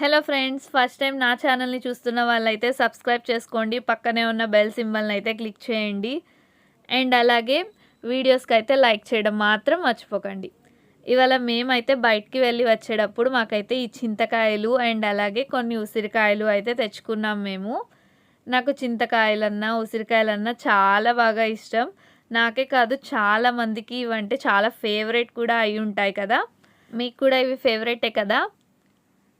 Hello friends first time నా ఛానల్ని చూస్తున్న వాళ్ళైతే సబ్స్క్రైబ్ చేసుకోండి. పక్కనే ఉన్న బెల్ సింబల్ని అయితే క్లిక్ చేయండి. అండ్ అలాగే వీడియోస్కి అయితే లైక్ చేయడం మాత్రం మర్చిపోకండి. ఇవాళ మేమైతే బయటికి వెళ్ళి వచ్చేటప్పుడు మాకైతే ఈ చింతకాయలు అండ్ అలాగే కొన్ని ఉసిరికాయలు అయితే తెచ్చుకున్నాం మేము. నాకు చింతకాయలన్నా ఉసిరికాయలన్నా చాలా బాగా ఇష్టం. నాకే కాదు చాలా మందికి ఇవంటే చాలా ఫేవరెట్ కూడా అయి ఉంటాయి కదా. మీకు కూడా ఇవి ఫేవరెటే కదా?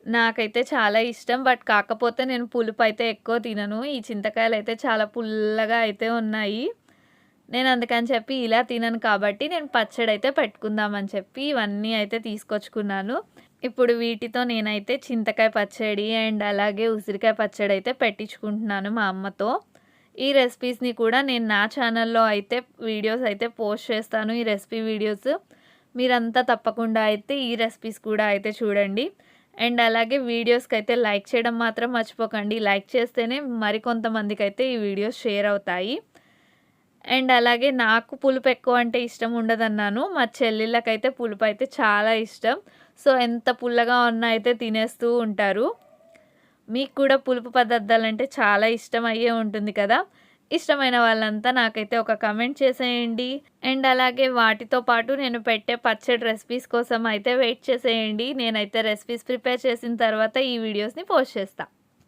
నాకైతే చాలా ఇష్టం. బట్ కాకపోతే నేను పులుపు అయితే ఎక్కువ తినను. ఈ చింతకాయలు అయితే చాలా పుల్లగా అయితే ఉన్నాయి. నేను అందుకని చెప్పి ఇలా తినను కాబట్టి నేను పచ్చడి అయితే పెట్టుకుందామని చెప్పి ఇవన్నీ అయితే తీసుకొచ్చుకున్నాను. ఇప్పుడు వీటితో నేనైతే చింతకాయ పచ్చడి అండ్ అలాగే ఉసిరికాయ పచ్చడి అయితే పెట్టించుకుంటున్నాను మా అమ్మతో. ఈ రెసిపీస్ని కూడా నేను నా ఛానల్లో అయితే వీడియోస్ అయితే పోస్ట్ చేస్తాను. ఈ రెసిపీ వీడియోస్ మీరంతా తప్పకుండా అయితే ఈ రెసిపీస్ కూడా అయితే చూడండి. అండ్ అలాగే వీడియోస్కి అయితే లైక్ చేయడం మాత్రం మర్చిపోకండి. లైక్ చేస్తేనే మరికొంతమందికి అయితే ఈ వీడియోస్ షేర్ అవుతాయి. అండ్ అలాగే నాకు పులుపు ఎక్కువ అంటే ఇష్టం ఉండదన్నాను. మా చెల్లెళ్ళకైతే పులుపు అయితే చాలా ఇష్టం. సో ఎంత పుల్లగా ఉన్నా అయితే తినేస్తూ ఉంటారు. మీకు కూడా పులుపు పదార్థాలు అంటే చాలా ఇష్టం అయ్యే ఉంటుంది కదా. ఇష్టమైన వాళ్ళంతా నాకైతే ఒక కమెంట్ చేసేయండి. అండ్ అలాగే వాటితో పాటు నేను పెట్టే పచ్చడి రెసిపీస్ కోసం అయితే వెయిట్ చేసేయండి. నేనైతే రెసిపీస్ ప్రిపేర్ చేసిన తర్వాత ఈ వీడియోస్ని పోస్ట్ చేస్తాను